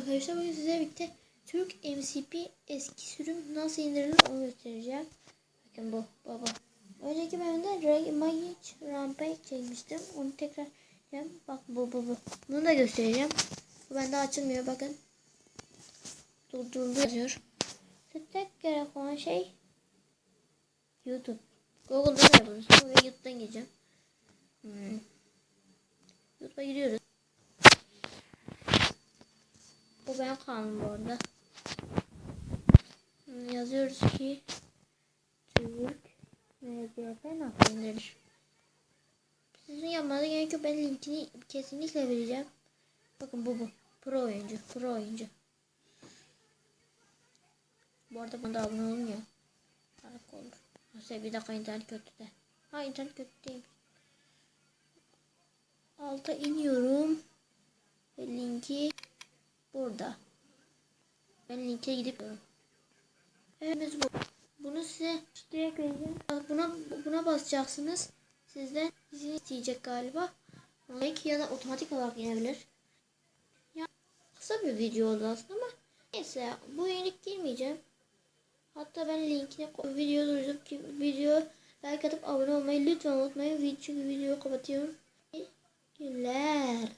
arkadaşlar. Bugün size birlikte Türk MCP eski sürüm nasıl indirilir onu göstereceğim. Bakın bu baba. Önceki bölümde Magic Rampage çekmiştim. Onu tekrar yapacağım. Bak bu bu bu. Bunu da göstereceğim. Bu bende açılmıyor bakın. Durdurdu yazıyor. Tek gerek olan şey YouTube. Google'da da yapabilirsiniz. Ve YouTube'dan gireceğim. Hmm. YouTube'a giriyoruz. Bu ben kanalım bu arada. Yazıyoruz ki Türk MCF nasıl indirilir? Sizin yapmanıza gerek yok. Ben linkini kesinlikle vereceğim. Bakın bu bu. Pro oyuncu. Pro oyuncu. Bu arada bana da abone ya. Harika olur. Neyse bir dakika internet kötü de. Ha internet kötü değil. Alta iniyorum. Ve linki burada. Ben linke gidip Evet bu. Bunu size direkt vereceğim. Buna buna basacaksınız. Sizden izin isteyecek galiba. Like ya da otomatik olarak inebilir. Ya kısa bir video oldu aslında ama neyse bu yenilik girmeyeceğim. Hatta ben linkine video durup ki video like atıp abone olmayı lütfen unutmayın. Çünkü videoyu kapatıyorum. Günler.